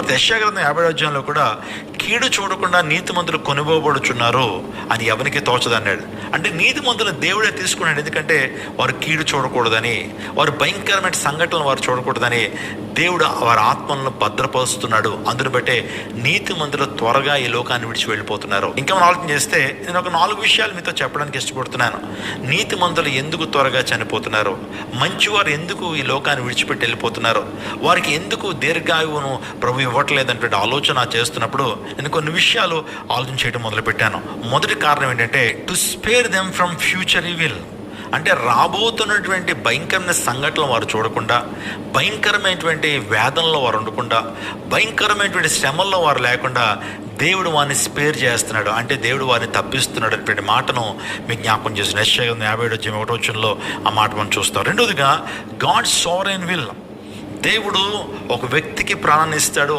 తర్వాత యశాగ్రంథం యాభై అధ్యాయంలో కూడా కీడు చూడకుండా నీతిమంతులు కొనుగోబడుచున్నారు అని ఎవరికి తోచదన్నాడు? అంటే నీతిమంతులు దేవుడే తీసుకున్నాడు. ఎందుకంటే వారు కీడు చూడకూడదని వారు భయంకరమైన సంఘటనలు వారు చూడకూడదని దేవుడు వారి ఆత్మలను భద్రపరుస్తున్నాడు. అందును బట్టే నీతిమంతులు త్వరగా ఈ లోకాన్ని విడిచి వెళ్ళిపోతున్నారు. ఇంకా మనం ఆలోచన చేస్తే నేను ఒక నాలుగు విషయాలు మీతో చెప్పడానికి ఇష్టపడుతున్నాను. నీతిమంతులు ఎందుకు త్వరగా చనిపోతున్నారు? మంచివారు ఎందుకు ఈ లోకాన్ని విడిచిపెట్టి వెళ్ళిపోతున్నారు? వారికి ఎందుకు దీర్ఘాయువును ప్రభు ఇవ్వట్లేదంటే ఆలోచన చేస్తున్నప్పుడు నేను కొన్ని విషయాలు ఆలోచన చేయడం మొదలుపెట్టాను. మొదటి కారణం ఏంటంటే to spare them from future will అంటే రాబోతున్నటువంటి భయంకరమైన సంఘటనలు వారు చూడకుండా భయంకరమైనటువంటి వేదనలో వారు ఉండకుండా భయంకరమైనటువంటి శ్రమల్లో వారు లేకుండా దేవుడు వారిని స్పేర్ చేస్తున్నాడు. అంటే దేవుడు వారిని తప్పిస్తున్నాడు అనేటువంటి మాటను మీకు జ్ఞాపకం చేసిన నిశ్చయం యాభై ఏడు వచ్చి ఒకటో ఆ మాట మనం చూస్తాం. రెండోదిగా గాడ్ సోరెన్ విల్ దేవుడు ఒక వ్యక్తికి ప్రాణాన్ని ఇస్తాడు